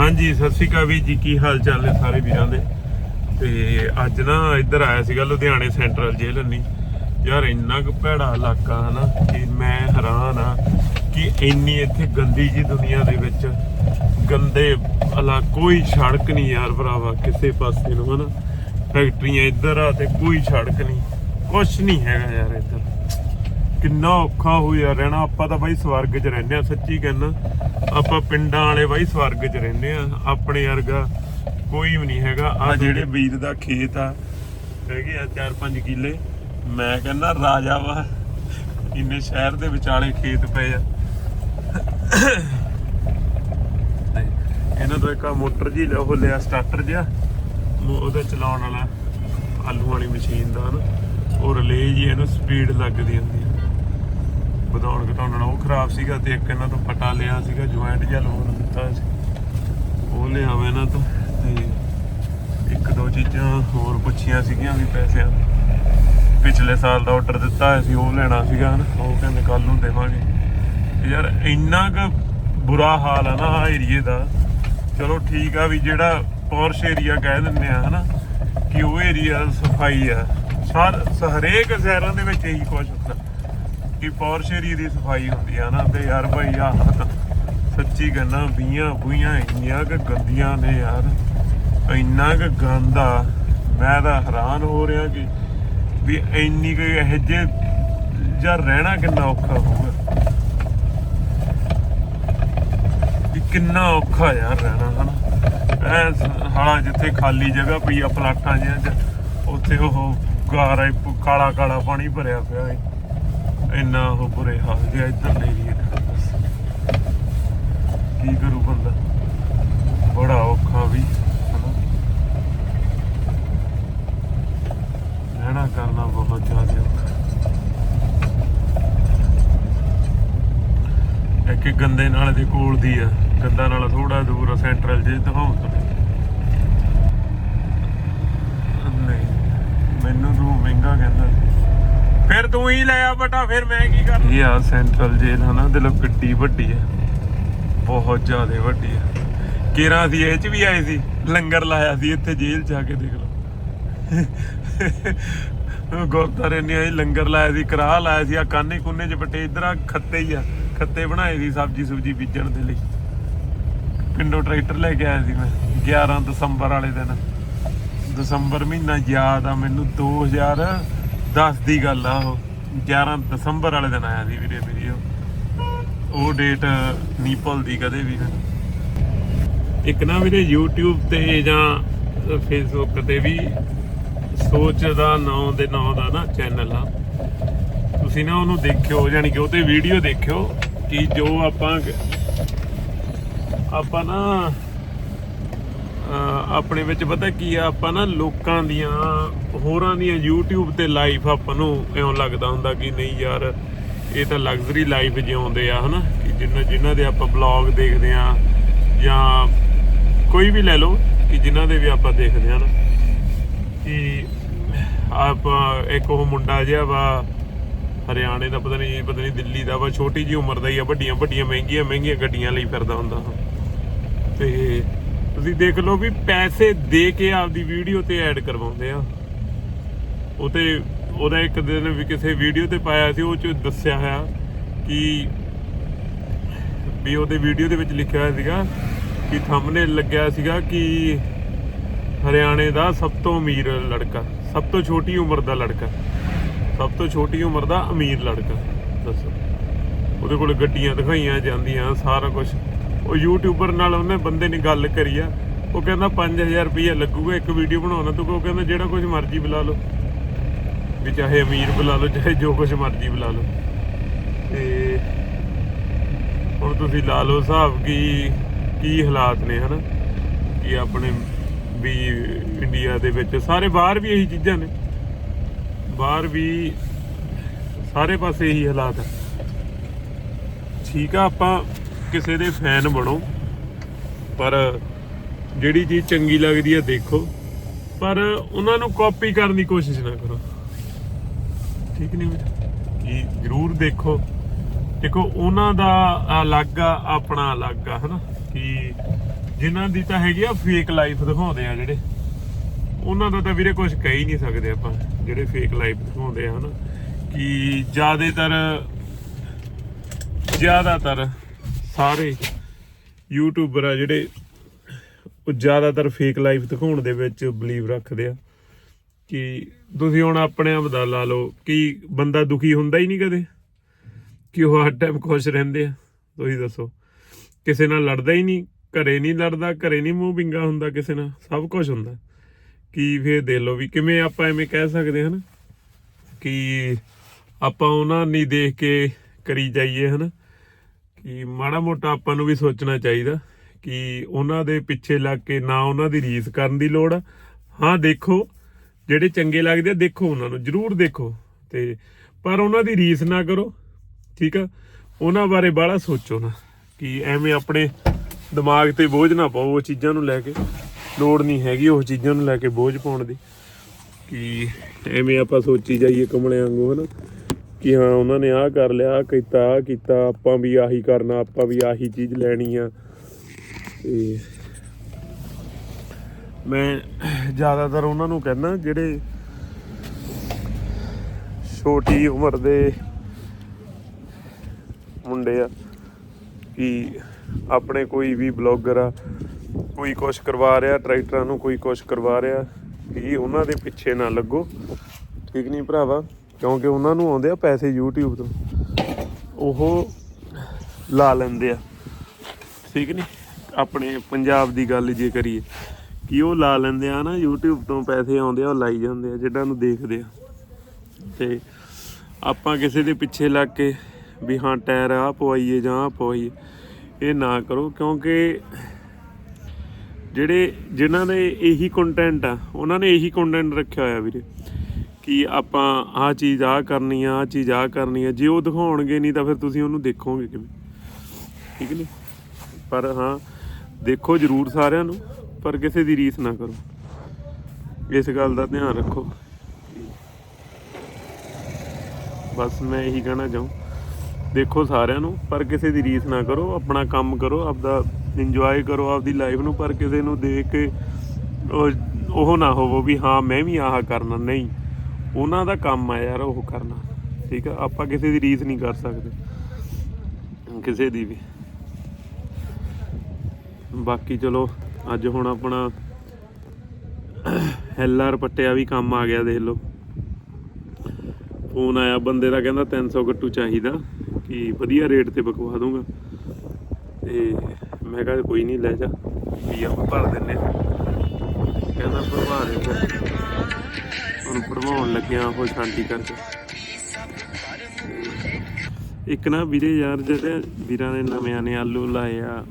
ਹਾਂਜੀ, ਸਤਿ ਸ਼੍ਰੀ ਅਕਾਲ ਵੀ ਜੀ, ਕੀ ਹਾਲ ਚਾਲ ਨੇ ਸਾਰੇ ਵੀਰਾਂ ਦੇ? ਤੇ ਅੱਜ ਨਾ ਇੱਧਰ ਆਇਆ ਸੀਗਾ, ਲੁਧਿਆਣੇ ਸੈਂਟਰਲ ਜੇਲ੍ਹ ਨਹੀਂ ਯਾਰ, ਇੰਨਾ ਕੁ ਭੈੜਾ ਇਲਾਕਾ ਹਨਾ ਕਿ ਮੈਂ ਹੈਰਾਨ ਆ ਕਿ ਇੰਨੀ ਇੱਥੇ ਗੰਦੀ ਜੀ ਦੁਨੀਆ ਦੇ ਵਿੱਚ ਗੰਦੇ ਇਲਾ ਕੋਈ ਸੜਕ ਨਹੀਂ ਯਾਰ ਭਰਾਵਾ, ਕਿਸੇ ਪਾਸੇ ਨੂੰ ਹਨਾ। ਫੈਕਟਰੀਆਂ ਇੱਧਰ ਆ ਤੇ ਕੋਈ ਸੜਕ ਨਹੀਂ। ਕੁਛ ਨਹੀਂ ਹੈਗਾ ਯਾਰ ਇੱਧਰ। ਕਿੰਨਾ ਔਖਾ ਹੋਇਆ ਰਹਿਣਾ। ਆਪਾਂ ਤਾਂ ਬਾਈ ਸਵਰਗ 'ਚ ਰਹਿੰਦੇ ਆ ਸੱਚੀ ਕਹਿੰਦਾ ਆਪਾਂ ਪਿੰਡਾਂ ਵਾਲੇ ਬਾਈ ਸਵਰਗ 'ਚ ਰਹਿੰਦੇ ਆ ਆਪਣੇ ਵਰਗਾ ਕੋਈ ਵੀ ਨਹੀਂ ਹੈਗਾ। ਆ ਜਿਹੜੇ ਵੀਰ ਦਾ ਖੇਤ ਆ ਹੈਗੇ ਆ 4-5 ਕਿੱਲੇ। ਮੈਂ ਕਹਿੰਦਾ ਰਾਜਾ ਵਾ ਇੰਨੇ ਸ਼ਹਿਰ ਦੇ ਵਿਚਾਲੇ ਖੇਤ ਪਏ ਆ। ਇਹਨਾਂ ਤੋਂ ਇੱਕ ਮੋਟਰ ਜੀ ਉਹ ਲਿਆ ਸਟਾਰਟਰ ਜਿਹਾ। ਉਹ- ਉਹਦਾ ਚਲਾਉਣ ਵਾਲਾ ਆਲੂ ਵਾਲੀ ਮਸ਼ੀਨ ਦਾ ਨਾ। ਉਹ ਰਿਲੇ ਜੀ ਇਹਨੂੰ ਸਪੀਡ ਲੱਗਦੀ ਹੁੰਦੀ ਆ। ਵਧਾਉਣ ਘਟਾਉਣ ਨਾਲ ਉਹ ਖਰਾਬ ਸੀਗਾ ਤੇ ਇੱਕ ਇਹਨਾਂ ਤੋਂ ਪਟਾ ਲਿਆ ਸੀਗਾ ਜੁਆਇੰਟ ਜਿਹਾ ਲਵਾਉਣ ਦਿੱਤਾ ਸੀ। ਉਹ ਲਿਆਵੇ ਇਹਨਾਂ ਤੋਂ ਤੇ ਇੱਕ ਦੋ ਚੀਜ਼ਾਂ ਹੋਰ ਪੁੱਛੀਆਂ ਸੀਗੀਆਂ ਵੀ ਪੈਸਿਆਂ ਪਿਛਲੇ ਸਾਲ ਦਾ ਆਰਡਰ ਦਿੱਤਾ ਹੋਇਆ ਸੀ, ਉਹ ਲੈਣਾ ਸੀਗਾ ਨਾ ਉਹ ਕਹਿੰਦੇ ਕੱਲ ਨੂੰ ਦੇਵਾਂਗੇ। ਤੇ ਯਾਰ ਇੰਨਾ ਕੁ ਬੁਰਾ ਹਾਲ ਆ ਨਾ ਆ ਏਰੀਏ ਦਾ। ਚਲੋ ਠੀਕ ਆ ਵੀ ਜਿਹੜਾ ਪੌਰਸ਼ ਏਰੀਆ ਕਹਿ ਦਿੰਦੇ ਆ ਹਨਾ, ਕਿ ਉਹ ਏਰੀਆ ਸਫ਼ਾਈ ਆ। ਸਾਰ ਹਰੇਕ ਸ਼ਹਿਰਾਂ ਦੇ ਵਿੱਚ ਇਹੀ ਕੁਝ ਹੁੰਦਾ। ਕਿ ਪੌਰਸ਼ ਏਰੀਏ ਦੀ ਸਫ਼ਾਈ ਹੁੰਦੀ ਆ ਨਾ ਤੇ ਯਾਰ ਭਾਈ ਆ ਸੱਚੀ ਕਹਿੰਦਾ ਬੀਆਂ ਬੂਈਆਂ ਇੰਨੀਆਂ ਕਿ ਗੰਦੀਆਂ ਨੇ ਯਾਰ। ਇੰਨਾ ਕਿ ਗੰਦਾ ਮੈਂ ਤਾਂ ਹੈਰਾਨ ਹੋ ਰਿਹਾ ਕਿ ਵੀ ਇੰਨੀ ਕਿ ਇਹ ਜੇ ਜਾਂ ਰਹਿਣਾ ਕਿੰਨਾ ਔਖਾ ਹੋਊਗਾ। ਵੀ ਕਿੰਨਾ ਔਖਾ ਯਾਰ ਰਹਿਣਾ, ਹਨਾ? ਐ ਹਾਲਾ ਜਿੱਥੇ ਖਾਲੀ ਜਗ੍ਹਾ ਪਈ ਆ, ਪਲਾਟਾਂ ਜਿਹਾਂ ਉੱਥੇ ਉਹ ਗਾਰਾ ਕਾਲਾ ਕਾਲਾ ਪਾਣੀ ਭਰਿਆ ਪਿਆ ਏ। ਇੰਨਾ ਉਹ ਬੁਰੇ ਹਾਲ ਜਿਹਾ ਇੱਧਰ ਲੈ ਏਰੀਏ ਕੀ ਕਰੂ ਬੰਦਾ? ਬੜਾ ਔਖਾ ਵੀ ਰਹਿਣਾ ਕਰਨਾ ਬਹੁਤ ਜ਼ਿਆਦਾ ਔਖਾ। ਇੱਕ ਗੰਦੇ ਨਾਲ ਦੇ ਕੋਲ ਦੀ ਆ। ਗੰਦਾ ਨਾਲ ਥੋੜਾ ਦੂਰ ਆ ਸੈਂਟਰਲ ਜੇ ਦਿਖਾਉਂ ਤਾਂ ਨਹੀਂ, ਮੈਨੂੰ ਤੂੰ ਮਹਿੰਗਾ ਕਹਿੰਦਾ। ਫਿਰ ਤੂੰ ਹੀ ਲੈ ਆ ਬਟਾ, ਫਿਰ ਮੈਂ ਕੀ ਕਰ ਇਹ ਆ ਸੈਂਟਰਲ ਜੇਲ੍ਹ ਹਨਾ ਦਿਲੋਂ ਕਿੱਡੀ ਵੱਡੀ ਆ ਬਹੁਤ ਜ਼ਿਆਦਾ ਵੱਡੀ ਆ ਕੇਰਾਂ ਸੀ, ਇਹ ਚ ਵੀ ਆਏ ਸੀ, ਲੰਗਰ ਲਾਇਆ ਸੀ, ਇੱਥੇ ਜੇਲ੍ਹ ਚ ਕੇ ਦੇਖ ਲਓ। ਗੁਰਦਾਰੇ ਨੇ ਆਈ, ਲੰਗਰ ਲਾਇਆ ਸੀ ਕਰਾਹ ਲਾਇਆ ਸੀ, ਆ ਕਾਨੇ ਕੁੰਨੇ ਚ ਬਟੇ, ਇਧਰ ਆ ਖੱਤੇ ਹੀ ਆ, ਖੱਤੇ ਬਣਾਏ ਸੀ ਸਬਜੀ ਸੁਬਜੀ ਬੀਜਣ ਦੇ ਲਈ। ਪਿੰਡੋਂ ਟਰੈਕਟਰ ਲੈ ਕੇ ਆਇਆ ਸੀ ਮੈਂ 11 ਦਸੰਬਰ ਵਾਲੇ ਦਿਨ। ਦਸੰਬਰ ਮਹੀਨਾ ਯਾਦ ਆ ਮੈਨੂੰ 2010 ਦੀ ਗੱਲ ਆ ਉਹ। 11 ਦਸੰਬਰ ਵਾਲੇ ਦਿਨ ਆਇਆ ਸੀ ਵੀਰੇ ਮੇਰੀ ਉਹ ਡੇਟ ਨਹੀਂ ਭੁੱਲਦੀ ਕਦੇ ਵੀ ਮੈਨੂੰ। ਇੱਕ ਨਾ ਵੀਰੇ YouTube ਤੇ ਜਾਂ Facebook ਤੇ ਵੀ ਸੋਚ ਦਾ, ਨਾਂ ਦੇ ਨਾਂ ਦਾ ਨਾ ਚੈਨਲ ਆ। ਤੁਸੀਂ ਨਾ ਉਹਨੂੰ ਦੇਖਿਓ, ਯਾਨੀ ਕਿ ਉਹ ਤੇ ਵੀਡੀਓ ਦੇਖਿਓ ਕਿ ਜੋ ਆਪਾਂ ਆਪਾਂ ਨਾ ਆਪਣੇ ਵਿੱਚ ਪਤਾ ਕੀ ਆ, ਆਪਾਂ ਨਾ ਲੋਕਾਂ ਦੀਆਂ, ਹੋਰਾਂ ਦੀਆਂ YouTube ਤੇ ਲਾਈਫ ਆਪਾਂ ਨੂੰ ਇਉਂ ਲੱਗਦਾ ਹੁੰਦਾ ਕਿ ਨਹੀਂ ਯਾਰ, ਇਹ ਤਾਂ ਲਗਜ਼ਰੀ ਲਾਈਫ ਜਿਉਂਦੇ ਆ, ਹਨਾ ਕਿ ਜਿੰਨਾ ਜਿਨ੍ਹਾਂ ਦੇ ਆਪਾਂ ਬਲੌਗ ਦੇਖਦੇ ਆ ਜਾਂ ਕੋਈ ਵੀ ਲੈ ਲਓ, ਕਿ ਜਿਨ੍ਹਾਂ ਦੇ ਵੀ ਆਪਾਂ ਦੇਖਦੇ ਆ ਨਾ ਕਿ ਆਪਾਂ ਇੱਕ ਉਹ ਮੁੰਡਾ ਜਿਹਾ ਵਾ, ਹਰਿਆਣੇ ਦਾ, ਪਤਾ ਨਹੀਂ ਪਤਾ ਨਹੀਂ ਦਿੱਲੀ ਦਾ ਵਾ, ਛੋਟੀ ਜੀ ਉਮਰ ਦਾ ਹੀ ਆ ਵੱਡੀਆਂ ਵੱਡੀਆਂ ਮਹਿੰਗੀਆਂ ਮਹਿੰਗੀਆਂ ਗੱਡੀਆਂ ਲਈ ਫਿਰਦਾ ਹੁੰਦਾ ਉਹ। ਤੇ ਤੁਸੀਂ ਦੇਖ ਲਓ ਵੀ ਪੈਸੇ ਦੇ ਕੇ ਆਪਦੀ ਵੀਡੀਓ ਤੇ ਐਡ ਕਰਵਾਉਂਦੇ ਆ। ਉਹ ਤੇ ਉਹਦਾ ਇੱਕ ਦਿਨ ਵੀ ਕਿਸੇ ਵੀਡੀਓ ਤੇ ਪਾਇਆ ਸੀ, ਉਹ ਚ ਦੱਸਿਆ ਹੋਇਆ ਕਿ ਵੀ ਉਹਦੇ ਵੀਡੀਓ ਦੇ ਵਿੱਚ ਲਿਖਿਆ ਹੋਇਆ ਸੀਗਾ ਕਿ ਥੰਬਨੇਲ ਲੱਗਿਆ ਸੀਗਾ ਕਿ ਹਰਿਆਣੇ ਦਾ ਸਭ ਤੋਂ ਅਮੀਰ ਲੜਕਾ, ਸਭ ਤੋਂ ਛੋਟੀ ਉਮਰ ਦਾ ਲੜਕਾ, ਸਭ ਤੋਂ ਛੋਟੀ ਉਮਰ ਦਾ ਅਮੀਰ ਲੜਕਾ, ਦੱਸੋ। ਉਹਦੇ ਕੋਲ ਗੱਡੀਆਂ ਦਿਖਾਈਆਂ ਜਾਂਦੀਆਂ, ਸਾਰਾ ਕੁਝ ਉਹ ਯੂਟਿਊਬਰ ਨਾਲ ਉਹਨੇ ਬੰਦੇ ਨੇ ਗੱਲ ਕਰੀ ਆ। ਉਹ ਕਹਿੰਦਾ 5000 ਰੁਪਏ ਲੱਗੂਗਾ, ਇੱਕ ਵੀਡੀਓ ਬਣਾਉਣਾ ਤੂੰ, ਉਹ ਕਹਿੰਦਾ ਜਿਹੜਾ ਕੁਝ ਮਰਜ਼ੀ ਬੁਲਾ ਲਓ। ਵੀ ਚਾਹੇ ਅਮੀਰ ਬੁਲਾ ਲਓ, ਚਾਹੇ ਜੋ ਕੁਝ ਮਰਜ਼ੀ ਬੁਲਾ ਲਓ। ਤੇ ਹੁਣ ਤੁਸੀਂ ਲਾ ਲਓ ਹਿਸਾਬ ਕੀ ਕੀ ਹਾਲਾਤ ਨੇ, ਹਨਾ? ਕਿ ਆਪਣੇ ਵੀ ਇੰਡੀਆ ਦੇ ਵਿੱਚ ਸਾਰੇ ਬਾਹਰ ਵੀ ਇਹੀ ਚੀਜ਼ਾਂ ਨੇ। ਬਾਹਰ ਵੀ ਸਾਰੇ ਪਾਸੇ ਇਹੀ ਹਾਲਾਤ ਹੈ ਠੀਕ ਆ, ਆਪਾਂ ਕਿਸੇ ਦੇ ਫੈਨ ਬਣੋ, ਪਰ ਜਿਹੜੀ ਚੀਜ਼ ਚੰਗੀ ਲੱਗਦੀ ਹੈ ਦੇਖੋ। ਪਰ ਉਹਨਾਂ ਨੂੰ ਕਾਪੀ ਕਰਨ ਦੀ ਕੋਸ਼ਿਸ਼ ਨਾ ਕਰੋ। ਠੀਕ ਨਹੀਂ ਵੀਰ ਕਿ ਜ਼ਰੂਰ ਦੇਖੋ। ਦੇਖੋ, ਉਹਨਾਂ ਦਾ ਅਲੱਗ ਆ, ਆਪਣਾ ਅਲੱਗ ਆ, ਹਨਾ? ਕਿ ਜਿਨ੍ਹਾਂ ਦੀ ਤਾਂ ਹੈਗੀ ਆ ਫੇਕ ਲਾਈਫ ਦਿਖਾਉਂਦੇ ਆ ਜਿਹੜੇ। ਉਹਨਾਂ ਦਾ ਤਾਂ ਵੀਰੇ ਕੁਝ ਕਹਿ ਹੀ ਨਹੀਂ ਸਕਦੇ ਆਪਾਂ, ਜਿਹੜੇ ਫੇਕ ਲਾਈਫ ਦਿਖਾਉਂਦੇ ਆ, ਹਨਾ? ਕਿ ਜ਼ਿਆਦਾਤਰ ਜ਼ਿਆਦਾਤਰ ਸਾਰੇ ਯੂਟਿਊਬਰ ਆ ਜਿਹੜੇ ਉਹ ਜ਼ਿਆਦਾਤਰ ਫੇਕ ਲਾਈਫ ਦਿਖਾਉਣ ਦੇ ਵਿੱਚ ਬਲੀਵ ਰੱਖਦੇ ਆ ਕਿ ਤੁਸੀਂ ਹੁਣ ਆਪਣੇ ਆਪ ਦਾ ਲਾ ਲਓ ਕਿ ਬੰਦਾ ਦੁਖੀ ਹੁੰਦਾ ਹੀ ਨਹੀਂ ਕਦੇ, ਕਿ ਉਹ ਹਰ ਟਾਈਮ ਖੁਸ਼ ਰਹਿੰਦੇ ਆ। ਤੁਸੀਂ ਦੱਸੋ, ਕਿਸੇ ਨਾਲ ਲੜਦਾ ਹੀ ਨਹੀਂ, ਘਰੇ ਨਹੀਂ ਲੜਦਾ, ਘਰੇ ਨਹੀਂ ਮੂੰਹ ਬਿੰਗਾ ਹੁੰਦਾ ਕਿਸੇ ਨਾਲ, ਸਭ ਕੁਝ ਹੁੰਦਾ। ਕਿ ਫੇਰ ਦੇ ਲਓ ਵੀ ਕਿਵੇਂ ਆਪਾਂ ਐਵੇਂ ਕਹਿ ਸਕਦੇ ਹਨ ਕਿ ਆਪਾਂ ਉਹਨਾਂ ਨਹੀਂ ਦੇਖ ਕੇ ਕਰੀ ਜਾਈਏ ਹਨ। ਕਿ ਮਾੜਾ ਮੋਟਾ ਆਪਾਂ ਨੂੰ ਵੀ ਸੋਚਣਾ ਚਾਹੀਦਾ ਕਿ ਉਹਨਾਂ ਦੇ ਪਿੱਛੇ ਲੱਗ ਕੇ ਨਾ ਉਹਨਾਂ ਦੀ ਰੀਸ ਕਰਨ ਦੀ ਲੋੜ ਆ। ਹਾਂ, ਦੇਖੋ, ਜਿਹੜੇ ਚੰਗੇ ਲੱਗਦੇ ਆ, ਦੇਖੋ ਉਹਨਾਂ ਨੂੰ, ਜਰੂਰ ਦੇਖੋ। ਤੇ ਪਰ ਉਹਨਾਂ ਦੀ ਰੀਸ ਨਾ ਕਰੋ, ਠੀਕ ਆ? ਉਹਨਾਂ ਬਾਰੇ ਬਾਹਲਾ ਸੋਚੋ ਨਾ ਕਿ ਐਵੇਂ ਆਪਣੇ ਦਿਮਾਗ ਤੇ ਬੋਝ ਨਾ ਪਾਓ ਉਹ ਚੀਜ਼ਾਂ ਨੂੰ ਲੈ ਕੇ। ਲੋੜ ਨਹੀਂ ਹੈਗੀ ਉਹ ਚੀਜ਼ਾਂ ਨੂੰ ਲੈ ਕੇ ਬੋਝ ਪਾਉਣ ਦੀ। ਕਿ ਐਵੇਂ ਆਪਾਂ ਸੋਚੀ ਜਾਈਏ ਕਮਲੇ ਵਾਂਗੂ, ਹਨਾ? ਕਿ ਹਾਂ, ਉਹਨਾਂ ਨੇ ਆਹ ਕਰ ਲਿਆ, ਆਹ ਕੀਤਾ ਆਹ ਕੀਤਾ, ਆਪਾਂ ਵੀ ਆਹੀ ਕਰਨਾ, ਆਪਾਂ ਵੀ ਆਹੀ ਚੀਜ਼ ਲੈਣੀ ਆ। ਤੇ ਮੈਂ ਜ਼ਿਆਦਾਤਰ ਉਹਨਾਂ ਨੂੰ ਕਹਿੰਦਾ, ਜਿਹੜੇ ਛੋਟੀ ਉਮਰ ਦੇ ਮੁੰਡੇ ਆ, ਕਿ ਆਪਣੇ ਕੋਈ ਵੀ ਬਲੌਗਰ ਆ, ਕੋਈ ਕੁਛ ਕਰਵਾ ਰਿਹਾ, ਟਰੈਕਟਰਾਂ ਨੂੰ ਕੋਈ ਕੁਛ ਕਰਵਾ ਰਿਹਾ, ਕਿ ਉਹਨਾਂ ਦੇ ਪਿੱਛੇ ਨਾ ਲੱਗੋ। ਠੀਕ ਨਹੀਂ ਭਰਾਵਾ? ਕਿਉਂਕਿ ਉਹਨਾਂ ਨੂੰ ਆਉਂਦੇ ਆ ਪੈਸੇ YouTube ਤੋਂ। ਉਹ ਲਾ ਲੈਂਦੇ ਆ। ਠੀਕ ਨਹੀਂ ਆਪਣੇ ਪੰਜਾਬ ਦੀ ਗੱਲ ਜੇ ਕਰੀਏ, ਕਿ ਉਹ ਲਾ ਲੈਂਦੇ ਆ ਨਾ YouTube ਤੋਂ ਪੈਸੇ ਆਉਂਦੇ ਆ, ਉਹ ਲਾਈ ਜਾਂਦੇ ਆ ਜਿੱਦਾਂ ਨੂੰ ਦੇਖਦੇ ਆ। ਤੇ ਆਪਾਂ ਕਿਸੇ ਦੇ ਪਿੱਛੇ ਲੱਗ ਕੇ ਵੀ ਹਾਂ, ਟਾਇਰ ਆ ਪਵਾਈਏ ਜਾਂ ਆ ਪਵਾਈਏ, ਇਹ ਨਾ ਕਰੋ, ਕਿਉਂਕਿ ਜਿਹੜੇ, ਜਿਨ੍ਹਾਂ ਦੇ ਇਹੀ ਕੰਟੈਂਟ ਆ, ਉਹਨਾਂ ਨੇ ਇਹੀ ਕੰਟੈਂਟ ਰੱਖਿਆ ਹੋਇਆ ਵੀਰੇ। ਕਿ ਆਪਾਂ ਆਹ ਚੀਜ਼ ਆਹ ਕਰਨੀ ਆ, ਆਹ ਚੀਜ਼ ਆਹ ਕਰਨੀ ਆ। ਜੇ ਉਹ ਦਿਖਾਉਣਗੇ ਨਹੀਂ ਤਾਂ ਫਿਰ ਤੁਸੀਂ ਉਹਨੂੰ ਦੇਖੋਗੇ ਕਿਵੇਂ? ਠੀਕ ਨਹੀਂ? ਪਰ ਹਾਂ, ਦੇਖੋ ਜਰੂਰ ਸਾਰਿਆਂ ਨੂੰ, ਪਰ ਕਿਸੇ ਦੀ ਰੀਸ ਨਾ ਕਰੋ। ਇਸ ਗੱਲ ਦਾ ਧਿਆਨ ਰੱਖੋ। ਬਸ ਮੈਂ ਇਹੀ ਕਹਿਣਾ ਚਾਹੂੰ। ਦੇਖੋ ਸਾਰਿਆਂ ਨੂੰ, ਪਰ ਕਿਸੇ ਦੀ ਰੀਸ ਨਾ ਕਰੋ। ਆਪਣਾ ਕੰਮ ਕਰੋ, ਆਪਦਾ ਇੰਜੋਏ ਕਰੋ, ਆਪਦੀ ਲਾਈਫ ਨੂੰ, ਪਰ ਕਿਸੇ ਨੂੰ ਦੇਖ ਕੇ ਉਹ ਨਾ ਹੋਵੋ ਵੀ ਹਾਂ, ਮੈਂ ਵੀ ਆਹ ਕਰਨਾ, ਨਹੀਂ। ਉਹਨਾਂ ਦਾ ਕੰਮ ਆ ਯਾਰ ਉਹ ਕਰਨਾ, ਠੀਕ ਆ? ਆਪਾਂ ਕਿਸੇ ਦੀ ਰੀਸ ਨਹੀਂ ਕਰ ਸਕਦੇ। ਕਿਸੇ ਦੀ ਵੀ। ਬਾਕੀ ਚਲੋ, ਅੱਜ ਹੁਣ ਆਪਣਾ ਐਲਆਰ ਪੱਟਿਆ ਵੀ ਕੰਮ ਆ ਗਿਆ, ਦੇਖ ਲਓ। ਫੋਨ ਆਇਆ, ਬੰਦੇ ਦਾ ਕਹਿੰਦਾ 300 ਗੱਟੂ ਚਾਹੀਦਾ, ਕਿ ਵਧੀਆ ਰੇਟ ਤੇ ਬਕਵਾ ਦੂੰਗਾ ਤੇ ਮੈਂ ਕਿਹਾ ਕੋਈ ਨਹੀਂ, ਲੈ ਜਾ। ਵੀ ਆਪਾਂ ਭਰ ਦਿੰਨੇ ਕਹਿੰਦਾ ਭਰਵਾ ਦੇ ਫਿਰ ਹੁਣ ਲੱਗਿਆ ਉਹ ਸ਼ਾਂਤੀ ਕਰਕੇ। ਇੱਕ ਨਾ ਵੀਰੇ ਯਾਰ ਜਿਹੜੇ ਵੀਰਾਂ ਨੇ ਨਵਿਆਂ ਨੇ ਆਲੂ ਲਾਏ ਆ,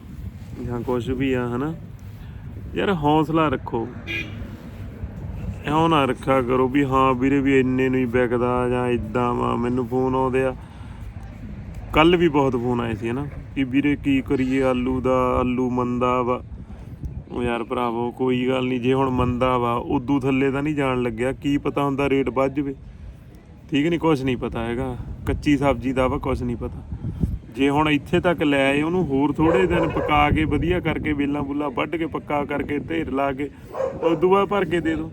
ਜਾਂ ਕੁਝ ਵੀ ਆ, ਹਨਾ? ਯਾਰ ਹੌਸਲਾ ਰੱਖੋ। ਐਉਂ ਨਾ ਰੱਖਿਆ ਕਰੋ ਵੀ ਹਾਂ ਵੀਰੇ ਵੀ ਇੰਨੇ ਨੂੰ ਹੀ ਵਿਕਦਾ ਜਾਂ ਇਦਾਂ ਵਾ, ਮੈਨੂੰ ਫੋਨ ਆਉਂਦੇ ਆ। ਕੱਲ ਵੀ ਬਹੁਤ ਫੋਨ ਆਏ ਸੀ, ਹਨਾ? ਕਿ ਵੀਰੇ ਕੀ ਕਰੀਏ, ਆਲੂ ਦਾ, ਆਲੂ ਮੰਦਾ ਵਾ। ਉਹ ਯਾਰ ਭਰਾਵੋ, ਕੋਈ ਗੱਲ ਨਹੀਂ, ਜੇ ਹੁਣ ਮੰਦਾ ਵਾ, ਉਦੋਂ ਥੱਲੇ ਤਾਂ ਨਹੀਂ ਜਾਣ ਲੱਗਿਆ, ਕੀ ਪਤਾ ਹੁੰਦਾ ਰੇਟ ਵੱਧ ਜਵੇ। ਠੀਕ ਨਹੀਂ ਕੁਝ ਨਹੀਂ ਪਤਾ ਹੈਗਾ, ਕੱਚੀ ਸਬਜ਼ੀ ਦਾ ਵਾ ਕੁਝ ਨਹੀਂ ਪਤਾ। ਜੇ ਹੁਣ ਇੱਥੇ ਤੱਕ ਲੈ ਆਏ ਉਹਨੂੰ, ਹੋਰ ਥੋੜੇ ਦਿਨ ਪਕਾ ਕੇ, ਵਧੀਆ ਕਰਕੇ, ਵੇਲਾਂ ਬੁੱਲਾ ਵੱਢ ਕੇ, ਪੱਕਾ ਕਰਕੇ, ਢੇਰ ਲਾ ਕੇ, ਉਦੋਂ ਬਾਅਦ ਭਰ ਕੇ ਦੇ ਦੋ।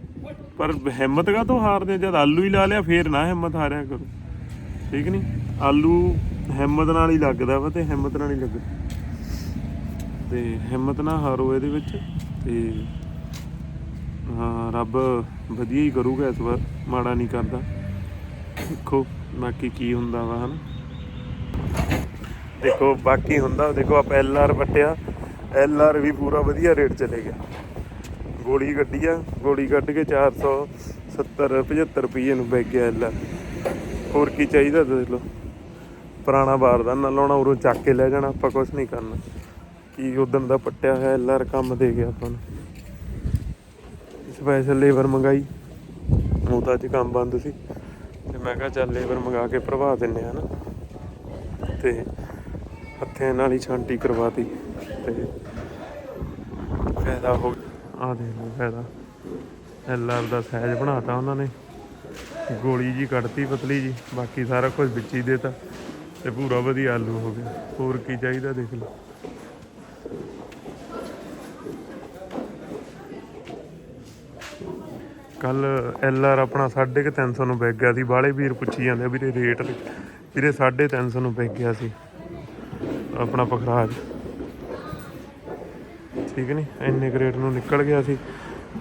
ਪਰ ਹਿੰਮਤ ਕਾ ਤੋਂ ਹਾਰਦੇ ਜਦ ਆਲੂ ਹੀ ਲਾ ਲਿਆ, ਫੇਰ ਨਾ ਹਿੰਮਤ ਹਾਰਿਆ ਕਰੋ। ਠੀਕ ਨਹੀਂ? ਆਲੂ ਹਿੰਮਤ ਨਾਲ ਹੀ ਲੱਗਦਾ ਵਾ ਤੇ ਹਿੰਮਤ ਨਾਲ ਹੀ ਲੱਗਦਾ। ਤੇ ਹਿੰਮਤ ਨਾ ਹਾਰੋ ਇਹਦੇ ਵਿੱਚ ਤੇ ਹਾਂ, ਰੱਬ ਵਧੀਆ ਹੀ ਕਰੂਗਾ ਇਸ ਵਾਰ, ਮਾੜਾ ਨਹੀਂ ਕਰਦਾ। ਦੇਖੋ ਬਾਕੀ ਕੀ ਹੁੰਦਾ ਵਾ, ਹਨ? ਦੇਖੋ ਬਾਕੀ ਹੁੰਦਾ, ਦੇਖੋ ਆਪਾਂ ਐਲ ਆਰ ਪੱਟਿਆ ਐਲ ਆਰ ਵੀ ਪੂਰਾ ਵਧੀਆ ਰੇਟ ਚਲੇ ਗਿਆ। ਗੋਲੀ ਕੱਢੀ ਆ, ਗੋਲੀ ਕੱਢ ਕੇ 470 75 ਰੁਪਏ ਨੂੰ ਵਿਕ ਗਿਆ ਐਲ ਆਰ। ਹੋਰ ਕੀ ਚਾਹੀਦਾ, ਦੇਖ ਲਓ। ਪੁਰਾਣਾ ਬਾਰਦਾਨਾ ਨਾ ਲਾਉਣਾ, ਉਰੋਂ ਚੱਕ ਕੇ ਲੈ ਜਾਣਾ, ਆਪਾਂ ਕੁਝ ਨਹੀਂ ਕਰਨਾ। ਕੀ ਉਦੋਂ ਦਾ ਪੱਟਿਆ ਹੋਇਆ ਐਲ ਆਰ ਕੰਮ ਦੇ ਗਿਆ ਆਪਾਂ ਨੂੰ। ਸਪੈਸ਼ਲ ਲੇਬਰ ਮੰਗਾਈ। ਉਹ ਤਾਂ ਅੱਜ ਕੰਮ ਬੰਦ ਸੀ। ਤੇ ਮੈਂ ਕਿਹਾ ਚੱਲ ਲੇਬਰ ਮੰਗਾ ਕੇ ਭਰਵਾ ਦਿੰਨੇ ਆ ਨਾ। ਤੇ ਹੱਥਾਂ ਨਾਲ ਹੀ ਛਾਂਟੀ ਕਰਵਾਤੀ। ਤੇ ਫਾਇਦਾ ਹੋ ਆ ਦੇਖ ਲਓ ਫਾਇਦਾ। ਐਲਆਰ ਦਾ ਸਾਈਜ਼ ਬਣਾਤਾ ਉਹਨਾਂ ਨੇ। ਗੋਲੀ ਜੀ ਕੱਢਤੀ ਪਤਲੀ ਜੀ। ਬਾਕੀ ਸਾਰਾ ਕੁਝ ਵਿੱਚ ਹੀ ਦੇਤਾ। ਤੇ ਪੂਰਾ ਵਧੀਆ ਆਲੂ ਹੋ ਗਿਆ। ਹੋਰ ਕੀ ਚਾਹੀਦਾ ਦੇਖ ਲਓ। ਕੱਲ ਐਲਆਰ ਆਪਣਾ 350 ਨੂੰ ਵਿਕ ਗਿਆ ਸੀ। ਬਾਲੇ ਵੀਰ ਪੁੱਛੀ ਜਾਂਦੇ ਆ ਵੀਰੇ ਰੇਟ ਵੀਰੇ 350 ਨੂੰ ਵਿਕ ਗਿਆ ਸੀ ਆਪਣਾ ਪਖਰਾਜ। ਠੀਕ ਨਹੀਂ ਇੰਨੇ ਕੁ ਰੇਟ ਨੂੰ ਨਿਕਲ ਗਿਆ ਸੀ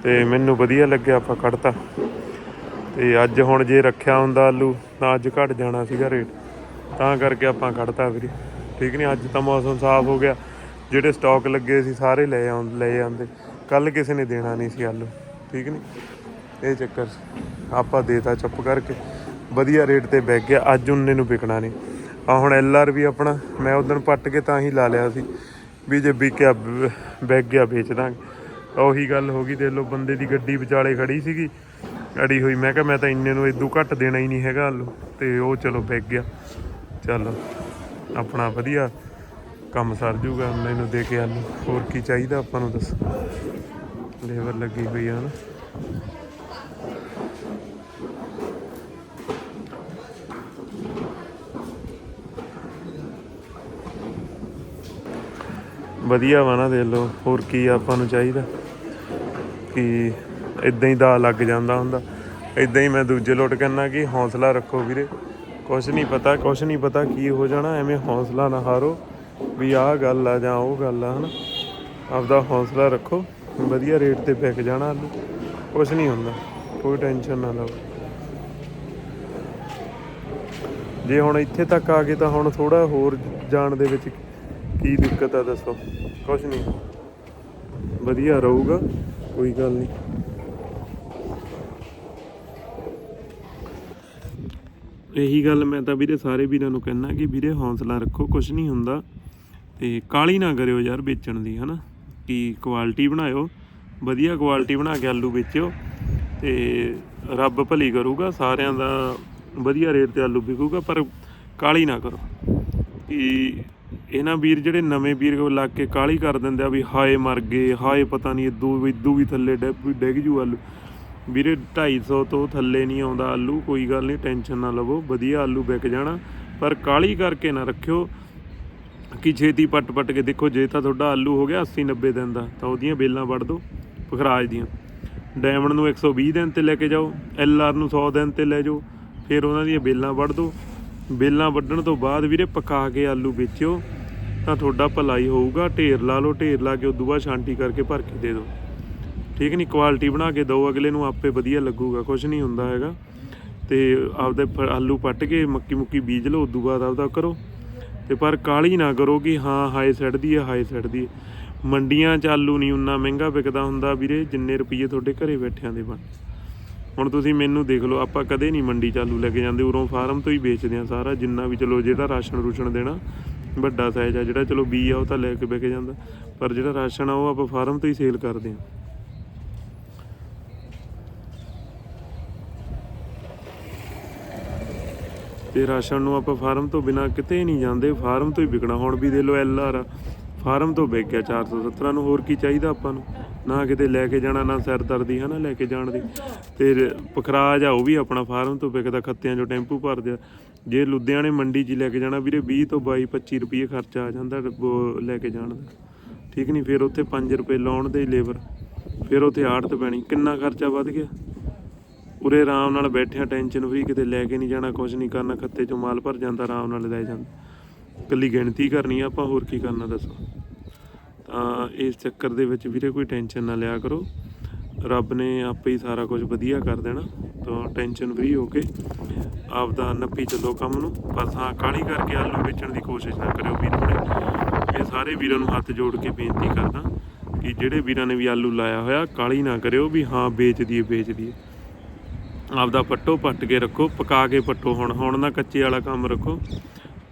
ਤੇ ਮੈਨੂੰ ਵਧੀਆ ਲੱਗਿਆ ਆਪਾਂ ਕੱਢਤਾ। ਤੇ ਅੱਜ ਹੁਣ ਜੇ ਰੱਖਿਆ ਹੁੰਦਾ ਆਲੂ ਤਾਂ ਅੱਜ ਘਟ ਜਾਣਾ ਸੀਗਾ ਰੇਟ। ਤਾਂ ਕਰਕੇ ਆਪਾਂ ਕੱਢਤਾ ਵੀਰੇ। ਠੀਕ ਨਹੀਂ ਅੱਜ ਤਾਂ ਮੌਸਮ ਸਾਫ਼ ਹੋ ਗਿਆ। ਜਿਹੜੇ ਸਟਾਕ ਲੱਗੇ ਸੀ ਸਾਰੇ ਲੈ ਆਉਂ, ਲੈ ਜਾਂਦੇ ਕੱਲ ਕਿਸੇ ਨੇ ਦੇਣਾ ਨਹੀਂ ਸੀ ਆਲੂ। ਠੀਕ ਨਹੀਂ ਇਹ ਚੱਕਰ ਸੀ। ਆਪਾਂ ਦੇਤਾ ਚੁੱਪ ਕਰਕੇ। ਵਧੀਆ ਰੇਟ ਤੇ ਬੈਗ ਗਿਆ, ਅੱਜ ਉਹਨੇ ਨੂੰ ਵਿਕਣਾ ਨਹੀਂ। ਆ ਹੁਣ ਐਲਆਰ ਵੀ ਆਪਣਾ, ਮੈਂ ਉਦੋਂ ਪੱਟ ਕੇ ਤਾਂ ਹੀ ਲਾ ਲਿਆ ਸੀ, ਵੀ ਜੇ ਵਿਕਿਆ ਵ- ਗਿਆ ਵੇਚ ਦਾਂਗੇ। ਉਹੀ ਗੱਲ ਹੋ ਗਈ, ਦੇਖ ਲਓ ਬੰਦੇ ਦੀ ਗੱਡੀ ਵਿਚਾਲੇ ਖੜੀ ਸੀਗੀ, ਅੜੀ ਹੋਈ। ਮੈਂ ਕਿਹਾ ਮੈਂ ਤਾਂ ਇੰਨੇ ਨੂੰ ਇਦੋਂ ਘੱਟ ਦੇਣਾ ਹੀ ਨਹੀਂ ਹੈਗਾ ਆਲੂ ਤੇ ਉਹ ਚਲੋ ਵਿਕ ਗਿਆ। ਚੱਲ, ਆਪਣਾ ਵਧੀਆ ਕੰਮ ਸਰ ਜੂਗਾ ਮੈਨੂੰ ਦੇ ਕੇ ਆਲੂ। ਹੋਰ ਕੀ ਚਾਹੀਦਾ, ਆਪਾਂ ਨੂੰ ਦੱਸ। ਲੇਬਰ ਲੱਗੀ ਹੋਈ ਆ ਨਾ। ਵਧੀਆ ਵਾ ਨਾ ਦੇ ਲੋ ਹੋਰ ਕੀ ਆਪਾਂ ਨੂੰ ਚਾਹੀਦਾ? ਕਿ ਇਦਾਂ ਹੀ ਦਾ ਲੱਗ ਜਾਂਦਾ ਹੁੰਦਾ। ਇਦਾਂ ਹੀ ਮੈਂ ਦੂਜੇ ਲੋਟ ਕਹਿੰਦਾ ਕਿ ਹੌਸਲਾ ਰੱਖੋ ਵੀਰੇ। ਕੁਛ ਨਹੀਂ ਪਤਾ, ਕੁਛ ਨਹੀਂ ਪਤਾ ਕੀ ਹੋ ਜਾਣਾ, ਐਵੇਂ ਹੌਸਲਾ ਨਾ ਹਾਰੋ। ਵੀ ਆਹ ਗੱਲ ਆ ਜਾਂ ਉਹ ਗੱਲ ਆ, ਹਨਾ? ਆਪਦਾ ਹੌਸਲਾ ਰੱਖੋ, ਵਧੀਆ ਰੇਟ ਤੇ ਵਿਕ ਜਾਣਾ ਆਲੂ। ਕੁਛ ਨਹੀਂ ਹੁੰਦਾ, ਕੋਈ ਟੈਨਸ਼ਨ ਨਾ ਲਓ। ਜੇ ਹੁਣ ਇੱਥੇ ਤੱਕ ਆ ਗਏ ਤਾਂ ਹੁਣ ਥੋੜਾ ਹੋਰ ਜਾਣ ਦੇ ਵਿੱਚ ਕੀ ਦਿੱਕਤ ਆ ਦੱਸੋ? ਕੁਛ ਨਹੀਂ। ਵਧੀਆ ਰਹੂਗਾ, ਕੋਈ ਗੱਲ ਨਹੀਂ। ਇਹੀ ਗੱਲ ਮੈਂ ਤਾਂ ਵੀਰੇ ਸਾਰੇ ਵੀਰਾਂ ਨੂੰ ਕਹਿਣਾ ਕਿ ਵੀਰੇ ਹੌਸਲਾ ਰੱਖੋ, ਕੁਛ ਨਹੀਂ ਹੁੰਦਾ। ਤੇ ਕਾਲੀ ਨਾ ਕਰਿਓ ਯਾਰ ਵੇਚਣ ਦੀ, ਹਨਾ? ਕਿ ਕੁਆਲਿਟੀ ਬਣਾਇਓ, ਵਧੀਆ ਕੁਆਲਿਟੀ ਬਣਾ ਕੇ ਆਲੂ ਵੇਚਿਓ। ਤੇ ਰੱਬ ਭਲੀ ਕਰੂਗਾ, ਸਾਰਿਆਂ ਦਾ ਵਧੀਆ ਰੇਟ ਤੇ ਆਲੂ ਵਿਕੂਗਾ, ਪਰ ਕਾਲੀ ਨਾ ਕਰੋ। ਕਿ ਇਹਨਾਂ ਵੀਰ ਜਿਹੜੇ ਨਵੇਂ ਵੀਰ ਲੱਗ ਕੇ ਕਾਲੀ ਕਰ ਦਿੰਦੇ ਆ ਵੀ ਹਾਏ ਮਰ ਗਏ, ਹਾਏ ਪਤਾ ਨਹੀਂ ਇਦੂ ਇਦੂ ਵੀ ਥੱਲੇ ਡਿੱਗ ਡਿੱਗ ਜੂ ਆਲੂ। ਵੀਰੇ 250 ਤੋਂ ਥੱਲੇ ਨਹੀਂ ਆਉਂਦਾ ਆਲੂ, ਕੋਈ ਗੱਲ ਨਹੀਂ ਟੈਨਸ਼ਨ ਨਾ ਲਵੋ, ਵਧੀਆ ਆਲੂ ਵਿਕ ਜਾਣਾ। ਪਰ ਕਾਲੀ ਕਰਕੇ ਨਾ ਰੱਖਿਓ ਕਿ ਛੇਤੀ ਪੱਟ ਪੱਟ ਕੇ ਦੇਖੋ, ਜੇ ਤਾਂ ਤੁਹਾਡਾ ਆਲੂ ਹੋ ਗਿਆ 80 90 ਦਿਨ ਦਾ, ਤਾਂ ਉਹਦੀਆਂ ਬੇਲਾਂ ਵੱਢ ਦਿਓ ਪਖਰਾਜ ਦੀਆਂ। ਡਾਇਮੰਡ ਨੂੰ 120 ਦਿਨ ਤੇ ਲੈ ਕੇ ਜਾਓ, ਐਲਆਰ ਨੂੰ 100 ਦਿਨ ਤੇ ਲੈ ਜਾਓ, ਫਿਰ ਉਹਨਾਂ ਦੀਆਂ ਬੇਲਾਂ ਵੱਢ ਦਿਓ ਬੇਲਾਂ ਵੱਢਣ ਤੋਂ ਬਾਅਦ ਵੀਰੇ ਪਕਾ ਕੇ ਆਲੂ ਵੇਚਿਓ। ਤਾਂ ਤੁਹਾਡਾ ਭਲਾ ਹੀ ਹੋਊਗਾ। ਢੇਰ ਲਾ ਲਓ, ਢੇਰ ਲਾ ਕੇ ਉਦੋਂ ਬਾਅਦ ਛਾਂਟੀ ਕਰਕੇ ਭਰ ਕੇ ਦੇ ਦਿਓ। ਠੀਕ ਨਹੀਂ ਕੁਆਲਿਟੀ ਬਣਾ ਕੇ ਦਿਓ, ਅਗਲੇ ਨੂੰ ਆਪੇ ਵਧੀਆ ਲੱਗੂਗਾ ਕੁਝ ਨਹੀਂ ਹੁੰਦਾ ਹੈਗਾ। ਤੇ ਆਪਦੇ ਫ- ਆਲੂ ਪੱਟ ਕੇ ਮੱਕੀ ਮੁੱਕੀ ਬੀਜ ਲਓ, ਉਦੋਂ ਬਾਅਦ ਆਪਦਾ ਕਰੋ। ਤੇ ਪਰ ਕਾਲੀ ਨਾ ਕਰੋ ਕਿ ਹਾਂ ਹਾਈ ਦੀ ਹੈ ਹਾਈ ਸੜਦੀ ਦੀ ਮੰਡੀਆਂ 'ਚ ਆਲੂ ਨਹੀਂ ਉਨਾ ਮਹਿੰਗਾ ਵਿਕਦਾ ਹੁੰਦਾ ਵੀਰੇ, ਜਿੰਨੇ ਰੁਪਏ ਤੁਹਾਡੇ ਘਰੇ ਬੈਠਿਆਂ ਦੇ ਬਣ। ਹੁਣ ਤੁਸੀਂ ਮੈਨੂੰ ਦੇਖ ਲਓ, ਆਪਾਂ ਕਦੇ ਨਹੀਂ ਮੰਡੀ 'ਚ ਆਲੂ ਲੈ ਕੇ ਜਾਂਦੇ, ਉਰੋਂ ਫਾਰਮ ਤੋਂ ਹੀ ਵੇਚਦੇ ਆ ਸਾਰਾ, ਜਿੰਨਾ ਵੀ ਚਲੋ ਜਿਹੜਾ ਰਾਸ਼ਨ ਰੂਸ਼ਨ ਦੇਣਾ। ਵੱਡਾ ਸਾਈਜ਼ ਆ ਜਿਹੜਾ, ਚਲੋ ਬੀ ਆ ਉਹ ਤਾਂ ਲੈ ਕੇ ਵਿਕ ਜਾਂਦਾ। ਪਰ ਜਿਹੜਾ ਰਾਸ਼ਨ ਆ ਉਹ ਆਪਾਂ ਫਾਰਮ ਤੋਂ ਹੀ ਸੇਲ ਕਰਦੇ ਆ ਤੇ ਰਾਸ਼ਨ ਨੂੰ ਆਪਾਂ ਫਾਰਮ ਤੋਂ ਬਿਨਾ ਕਿਤੇ ਨਹੀਂ ਜਾਂਦੇ ਫਾਰਮ ਤੋਂ ਹੀ ਵਿਕਣਾ। ਹੁਣ ਵੀ ਦੇ ਲੋ ਐਲਆਰ ਫਾਰਮ ਤੋਂ ਵਿਕ ਗਿਆ 417 ਨੂੰ ਹੋਰ ਕੀ ਚਾਹੀਦਾ ਆਪਾਂ ਨੂੰ? ਨਾ ਕਿਤੇ ਲੈ ਕੇ ਜਾਣਾ, ਨਾ ਸਿਰਦਰਦੀ ਹੈ ਨਾ ਲੈ ਕੇ ਜਾਣ ਦੀ। ਤੇ ਪਖਰਾਜ ਆ, ਉਹ ਵੀ ਆਪਣਾ ਫਾਰਮ ਤੋਂ ਵਿਕਦਾ, ਖੱਤਿਆਂ ਚੋਂ ਟੈਂਪੂ ਭਰਦੇ ਆ। ਜੇ ਲੁਧਿਆਣੇ ਮੰਡੀ 'ਚ ਹੀ ਲੈ ਕੇ ਜਾਣਾ ਵੀਰੇ 20 ਤੋਂ 22 25 ਰੁਪਏ ਖਰਚਾ ਆ ਜਾਂਦਾ ਲੈ ਕੇ ਜਾਣ ਦਾ। ਠੀਕ ਨਹੀਂ ਫਿਰ ਉੱਥੇ 5 ਰੁਪਏ ਲਾਉਣ ਦੇ ਲੇਬਰ, ਫਿਰ ਉੱਥੇ ਆੜਤ ਪੈਣੀ। ਕਿੰਨਾ ਖਰਚਾ ਵੱਧ ਗਿਆ? ਉਰੇ ਆਰਾਮ ਨਾਲ ਬੈਠਿਆ ਟੈਨਸ਼ਨ ਫਰੀ ਕਿਤੇ ਲੈ ਕੇ ਨਹੀਂ ਜਾਣਾ ਕੁਝ ਨਹੀਂ ਕਰਨਾ, ਖੱਤੇ ਚੋਂ ਮਾਲ ਭਰ ਜਾਂਦਾ, ਆਰਾਮ ਨਾਲ ਲੈ ਜਾਂਦਾ। ਕੱਲੀ ਗਿਣਤੀ ਕਰਨੀ ਆ, ਆਪਾਂ ਹੋਰ ਕੀ ਕਰਨਾ ਦੱਸੋ? ਤਾਂ ਇਸ ਚੱਕਰ ਦੇ ਵਿੱਚ ਵੀਰੇ ਕੋਈ ਟੈਨਸ਼ਨ ਨਾ ਲਿਆ ਕਰੋ। ਰੱਬ ਨੇ ਆਪੇ ਹੀ ਸਾਰਾ ਕੁਝ ਵਧੀਆ ਕਰ ਦੇਣਾ। ਤਾਂ ਟੈਨਸ਼ਨ ਫਰੀ ਹੋ ਕੇ ਆਪਦਾ ਨੱਪੀ ਚੱਲੋ ਕੰਮ ਨੂੰ। ਬਸ ਹਾਂ ਕਾਲੀ ਕਰਕੇ ਆਲੂ ਵੇਚਣ ਦੀ ਕੋਸ਼ਿਸ਼ ਨਾ ਕਰਿਓ ਵੀਰ ਬਣੇ ਇਹ ਸਾਰੇ ਵੀਰਾਂ ਨੂੰ ਹੱਥ ਜੋੜ ਕੇ ਬੇਨਤੀ ਕਰਦਾ ਕਿ ਜਿਹੜੇ ਵੀਰਾਂ ਨੇ ਵੀ ਆਲੂ ਲਾਇਆ ਹੋਇਆ ਕਾਲੀ ਨਾ ਕਰਿਓ ਵੀ ਹਾਂ, ਵੇਚ ਦਈਏ ਵੇਚ ਦਈਏ। ਆਪਦਾ ਪੱਟੋ ਪੱਟ ਕੇ ਰੱਖੋ, ਪਕਾ ਕੇ ਪੱਟੋ ਹੁਣ। ਹੁਣ ਨਾ ਕੱਚੇ ਵਾਲਾ ਕੰਮ ਰੱਖੋ।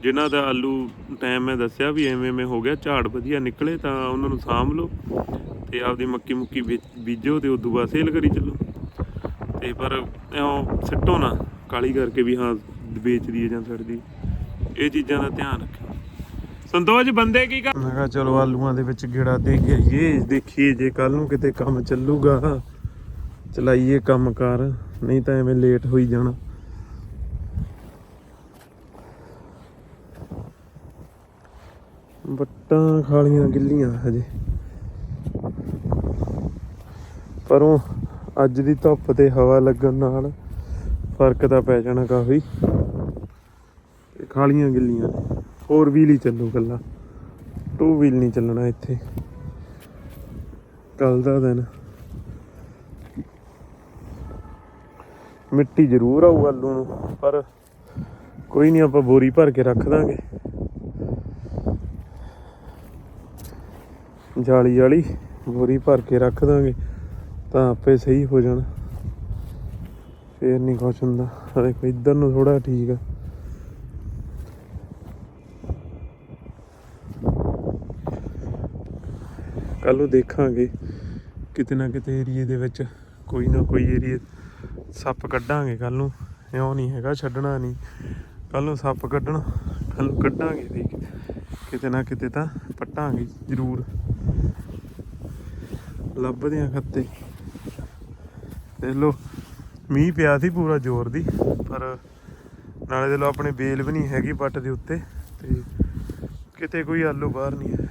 ਜਿਨ੍ਹਾਂ ਦਾ ਆਲੂ ਟਾਈਮ ਮੈਂ ਦੱਸਿਆ ਵੀ ਐਵੇਂ ਐਵੇਂ ਹੋ ਗਿਆ, ਝਾੜ ਵਧੀਆ ਨਿਕਲੇ ਤਾਂ ਉਹਨਾਂ ਨੂੰ ਸਾਂਭ ਲਓ ਤੇ ਆਪਦੀ ਮੱਕੀ ਮੁੱਕੀ ਵੇਚ- ਬੀਜੋ ਤੇ ਉਦੋਂ ਬਾਅਦ ਸੇਲ ਕਰੀ ਚੱਲੋ। ਤੇ ਪਰ ਇਉਂ ਸਿੱਟੋ ਨਾ। ਕਾਲੀ ਕਰਕੇ ਵੀ ਹਾਂ ਵੇਚ ਦਈਏ ਜਾਂ ਛੱਡ ਇਹ ਚੀਜ਼ਾਂ ਦਾ ਧਿਆਨ ਰੱਖਿਓ। ਸੰਤੋਸ਼, ਬੰਦੇ ਕੀ ਕਰ ਮੈਂ ਕਿਹਾ ਚਲੋ ਆਲੂਆਂ ਦੇ ਵਿੱਚ ਗੇੜਾ ਦੇ ਕੇ ਆਈਏ, ਦੇਖੀਏ ਜੇ ਕੱਲ ਨੂੰ ਕਿਤੇ ਕੰਮ ਚੱਲੂਗਾ। ਚਲਾਈਏ ਕੰਮ ਕਰ, ਨਹੀਂ ਤਾਂ ਐਵੇਂ ਲੇਟ ਹੋਈ ਜਾਣਾ। ਬੱਟਾਂ ਖਾਲੀਆਂ ਗਿੱਲੀਆਂ ਹਜੇ। ਪਰੋਂ ਅੱਜ ਦੀ ਧੁੱਪ ਤੇ ਹਵਾ ਲੱਗਣ ਨਾਲ ਫ਼ਰਕ ਤਾਂ ਪੈ ਜਾਣਾ ਕਾਫੀ। ਤੇ ਖਾਲੀਆਂ ਗਿੱਲੀਆਂ ਨੇ। ਫੋਰ ਵੀਲ ਹੀ ਚੱਲੂ ਕੱਲਾ। ਟੂ ਵੀਲ ਨਹੀਂ ਚੱਲਣਾ ਇੱਥੇ। ਕੱਲ ਦਾ ਦਿਨ। ਮਿੱਟੀ ਜ਼ਰੂਰ ਆਊ ਆਲੂ ਨੂੰ, ਪਰ ਕੋਈ ਨਹੀਂ, ਆਪਾਂ ਬੋਰੀ ਭਰ ਕੇ ਰੱਖ ਦਾਂਗੇ। ਜਾਲੀ ਵਾਲੀ ਬੋਰੀ ਭਰ ਕੇ ਰੱਖ ਦਾਂਗੇ, ਤਾਂ ਆਪੇ ਸਹੀ ਹੋ ਜਾਣਾ। ਫੇਰ ਨਹੀਂ ਕੁਛ ਹੁੰਦਾ। ਹਲੇ ਕੋਈ ਇੱਧਰ ਨੂੰ ਥੋੜਾ ਠੀਕ ਆ। ਕੱਲ ਨੂੰ ਦੇਖਾਂਗੇ, ਕਿਤੇ ਨਾ ਕਿਤੇ ਏਰੀਏ ਦੇ ਵਿੱਚ ਕੋਈ ਨਾ ਕੋਈ ਏਰੀਏ ਸੱਪ ਕੱਢਾਂਗੇ ਕੱਲ ਨੂੰ। ਇਉਂ ਨਹੀਂ ਹੈਗਾ, ਛੱਡਣਾ ਨਹੀਂ ਕੱਲ ਨੂੰ ਸੱਪ ਕੱਢਣਾ ਕੱਲ ਨੂੰ ਕੱਢਾਂਗੇ ਦੇਖ। ਕਿਤੇ ਨਾ ਕਿਤੇ ਤਾਂ ਪੱਟਾਂਗੇ ਜ਼ਰੂਰ। ਲੱਭਦੇ ਆ ਖੱਤੇ। ਦੇਖ ਲਓ ਮੀਂਹ ਪਿਆ ਸੀ ਪੂਰਾ ਜ਼ੋਰ ਦੀ, ਪਰ ਨਾਲੇ ਦੇ ਲੋ ਆਪਣੇ ਬੇਲ ਵੀ ਨਹੀਂ ਹੈਗੀ ਪੱਟ ਦੇ ਉੱਤੇ, ਤੇ ਕਿਤੇ ਕੋਈ ਆਲੂ ਬਾਹਰ ਨਹੀਂ ਹੈ।